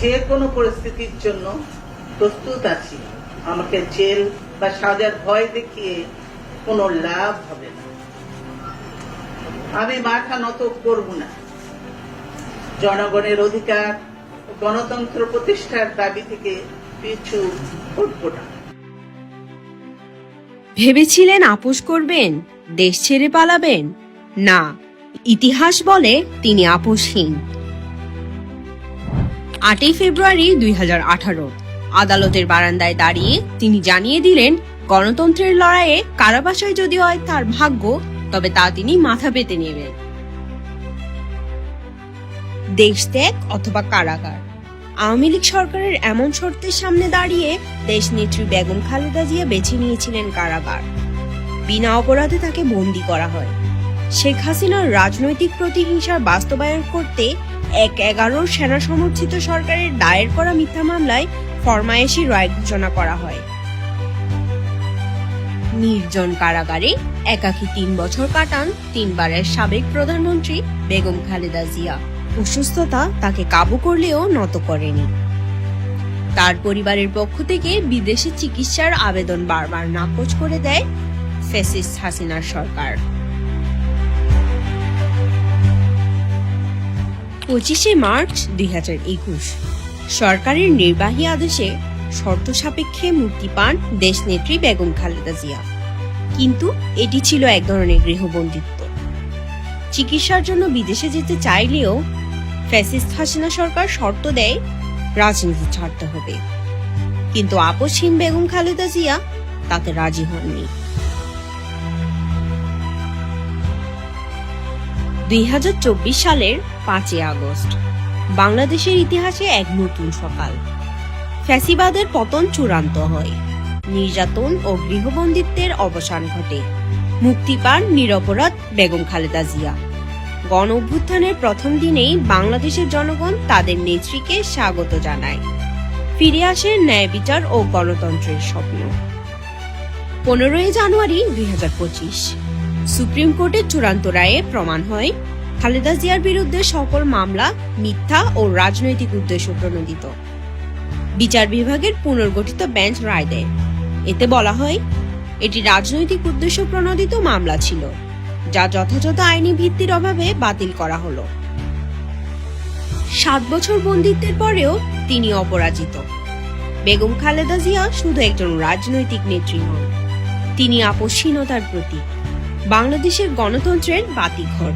যে কোনো পরিস্থিতির জন্য প্রস্তুত আছি। আমাকে জেল বা সাজার ভয় দেখিয়ে কোনো লাভ হবে না। আমি মাথা নত করব না। জনগণের অধিকার গণতন্ত্র প্রতিষ্ঠার দাবি থেকে পিছু হটব না। ভেবেছিলেন আপোষ করবেন, দেশ ছেড়ে পালাবেন? না, ইতিহাস বলে তিনি আপোষহীন। আটই ফেব্রুয়ারি দুই হাজার আঠারো। আদালতের বারান্দায় দাঁড়িয়ে তিনি জানিয়ে দিলেন, গণতন্ত্রের লড়াইয়ে কারাবাসায় যদি হয় তার ভাগ্য, তবে তা তিনি মাথা পেতে নেবেন। দেশ ত্যাগ অথবা কারাগার। আওয়ামী লীগ সরকারের এমন শর্তের সামনে দাঁড়িয়ে দেশ নেত্রী বেগম খালেদা জিয়া বেছে নিয়েছিলেন কারাগার। বিনা অপরাধে তাকে বন্দী করা হয়। শেখ হাসিনার রাজনৈতিক প্রতিহিংসার বাস্তবায়ন করতে এক এগারো সেনা সমর্থিত সরকারের দায়ের করা মিথ্যা মামলায় ফরমায়েশি রায় ঘোষণা করা হয়। নির্জন কারাগারে একাকী তিন বছর কাটান তিনবারের সাবেক প্রধানমন্ত্রী বেগম খালেদা জিয়া। অসুস্থতা তাকে কাবু করলেও নত করেনি। তার পরিবারের পক্ষ থেকে বিদেশে চিকিৎসার আবেদন বারবার নাকচ করে দেয় ফেসিস হাসিনার সরকার। পঁচিশে মার্চ দু হাজার একুশ। সরকারের নির্বাহী আদেশে শর্ত সাপেক্ষে মুক্তি পান দেশনেত্রী বেগম খালেদা জিয়া। কিন্তু এটি ছিল এক ধরনের গৃহবন্দিত্ব। চিকিৎসার জন্য বিদেশে যেতে চাইলেও ফ্যাসিস্ট হাসিনা সরকার শর্ত দেয়, রাজনীতি ছাড়তে হবে। কিন্তু আপসহীন বেগম খালেদা জিয়া তাতে রাজি হননি। দুই হাজার চব্বিশ সালের পাঁচই আগস্ট। বাংলাদেশের ইতিহাসে এক নতুন সকাল। ফ্যাসিবাদের পতন চূড়ান্ত হয়। নির্যাতন ও গৃহবন্দিত্বের অবসান ঘটে। মুক্তি পান নিরপরাধ বেগম খালেদা জিয়া। গণ অভ্যুত্থানের প্রথম দিনেই বাংলাদেশের জনগণ তাদের নেত্রীকে স্বাগত জানায়। ফিরে আসে ন্যায় বিচার ও গণতন্ত্রের স্বপ্ন। পনেরোই জানুয়ারি দুই হাজার পঁচিশ। সুপ্রিম কোর্টের চূড়ান্ত রায়ে প্রমাণ হয়। খালেদা জিয়ার বিরুদ্ধে সকল মামলা মিথ্যা ও রাজনৈতিক উদ্দেশ্য প্রণোদিত। বিচার বিভাগের পুনর্গঠিত বেঞ্চ রায় দেয়। এতে বলা হয়, এটি রাজনৈতিক উদ্দেশ্য প্রণোদিত মামলা ছিল, যা যথাযথ আইনি ভিত্তির অভাবে বাতিল করা হলো। সাত বছর বন্দিত্বের পরেও তিনি অপরাজিত। বেগম খালেদা জিয়া শুধু একজন রাজনৈতিক নেত্রী নন, তিনি আপসীনতার প্রতীক। বাংলাদেশের গণতন্ত্রের বাতিঘর।